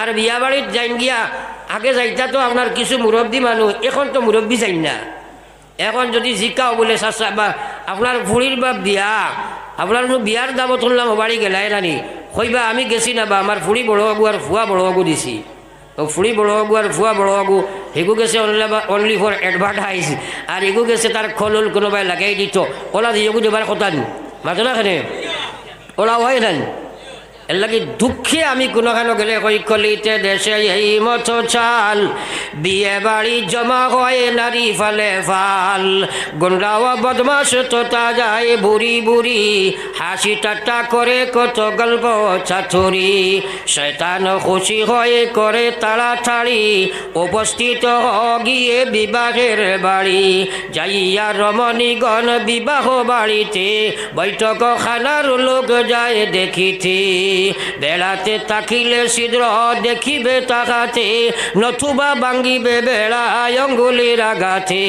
আর বিয়া বাড়িত যাইন গিয়া, আগে যাইতা তো আপনার কিছু মুরব্বী মানুষ এখন তো মুরব্বী যাইন না। এখন যদি জিকাও বলে, চাচা, বা আপনার ফুড়ির বা বিয়া আপনার বিয়ার দামত শুনলাম বাড়ি গেলাই রানি কইবা আমি গেছি না, বা আমার ফুড়ি বড় আগু আর ফুয়া বড় আগু দিছি। ফুড়ি বড় আগু আর ফুয়া বড় আগু হেগু গেছে অনলি ফর অ্যাডভার্টাইজ আর এগু গেছে তার খলল কোনোবাই লাগাই দিত ওলা দিয়ে দেবার কথা নি মাতো না খানে? ওলা হয় না এর লাগি দুঃখে আমি কোনোখানো গেলে কই কলিতে দেশে এই মতো চাল। বিয়ে বাড়ি জমা হয় নারী ফালে ফাল। গুন্ডাওয়া বদমাস তোতা যায় বুড়ি বুড়ি। হাসি টাট্টা করে কত গল্প ছাতুরি। শয়তান খুশি হয়ে করে তাড়াতাড়ি। উপস্থিত গিয়ে বিবাহের বাড়ি। যাইয়া রমণীগণ বিবাহ বাড়িতে। বৈঠক খানার লোক যায় দেখিতে। বেড়াতে তাকিলে ছিদ্র দেখিবে তাকাতে নথুবা ভাঙ্গিবে বেড়ায় অঙ্গুলির আঘাতে।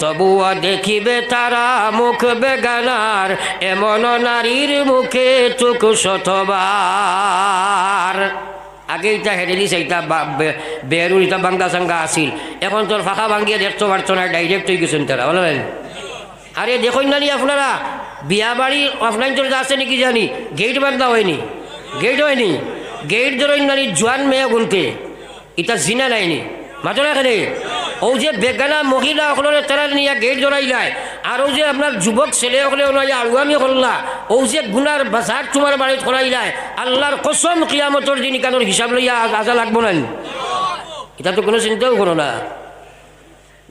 তবুও দেখিবে তারা মুখ বেগানার, এমন নারীর মুখে চুক শতবার। আগে ইটা হেরেলি সেইটা বেরুর ইটা বাঙ্গা সাঙ্গা আসিল এখন তোর ফাঁকা ভাঙ্গিয়ে দেখতে পারছ না ডাইরেক্ট হয়ে গেছেন তারা বলবেন আরে দেখুন না আপনারা, বিয়া বাড়ি অফলাইন চলে আছে নাকি জানি গেট বান্ধা হয়নি। গেট হয়নি। গেট ধরেন নানি জোয়ান মেয়ে গুনতে। ইটা জিনা নাইনি মাত্র এখানে ও যে বেগানা মহিলা সকলের তারা নিয়ে গেট জড়াইলায় আর যে আপনার যুবক ছেলে সকলে আলুয়ামি করলা ও যে গুনার বাজার তোমার বাড়িত করাইলায়, আল্লাহর কসম কিয়ামতর দিন কানোর হিসাব লইয়া আজা লাগবো না এটা তো কোনো চিন্তাও করো না।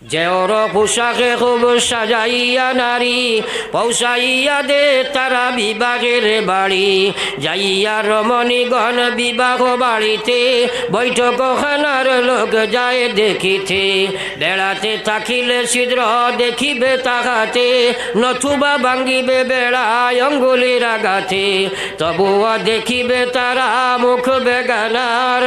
জেওর পোশাকে খুব সাজাইয়া নারী পৌঁছাইয়া দে তারা বিবাহের বাড়ি। যাইয়া রমণীগণ বিবাহ বাড়িতে বৈঠক খানার লোক যায় দেখিতে। বেড়াতে থাকিলে ছিদ্র দেখিবে তাহাতে নথুবা ভাঙ্গিবে বেড়ায় অঙ্গুলির আঘাতে। তবুও দেখিবে তারা মুখ বেগানার,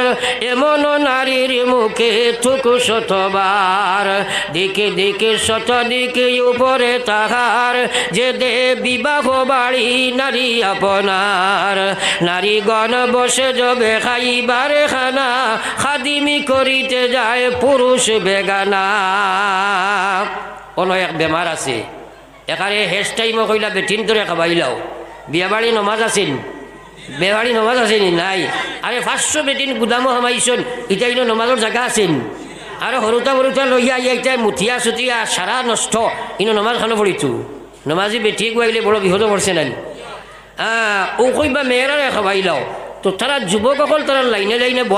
এমন নারীর মুখে থুকু শতবার। দিকে দিকে উপরে তাহার, যে দে বিবাহ বাড়ি নারী আপনার। নারীগণ বসে যাবে খাইবারে খানা, খাদিমি করিতে যায় পুরুষ বেগানা। কোনো এক বেমার আছে। এখানে হেস টাইমও কইলা বেটিন ধরে খাবাইলাও বিয়া বাড়ি নমাজ আছেন বেবাড়ি নমাজ আছেনি নাই। আরে পাঁচশো বেটিন গুদামো হামাইছন ইটাই নমাজর জায়গা আছেন আৰু সৰুতা সৰুতা লইয়া এতিয়া মুঠিয়া চুঠিয়া চাৰা নষ্ট। ইনো নমাজ খানো পড়িছো নমাজি বেটিয়ে গুয়াইলে বড় বিহত পড়ছে নাই ও কইবা মেয়েরা খাবাইলাও তো তারা যুবক অকল তারা লাইনে লাইনে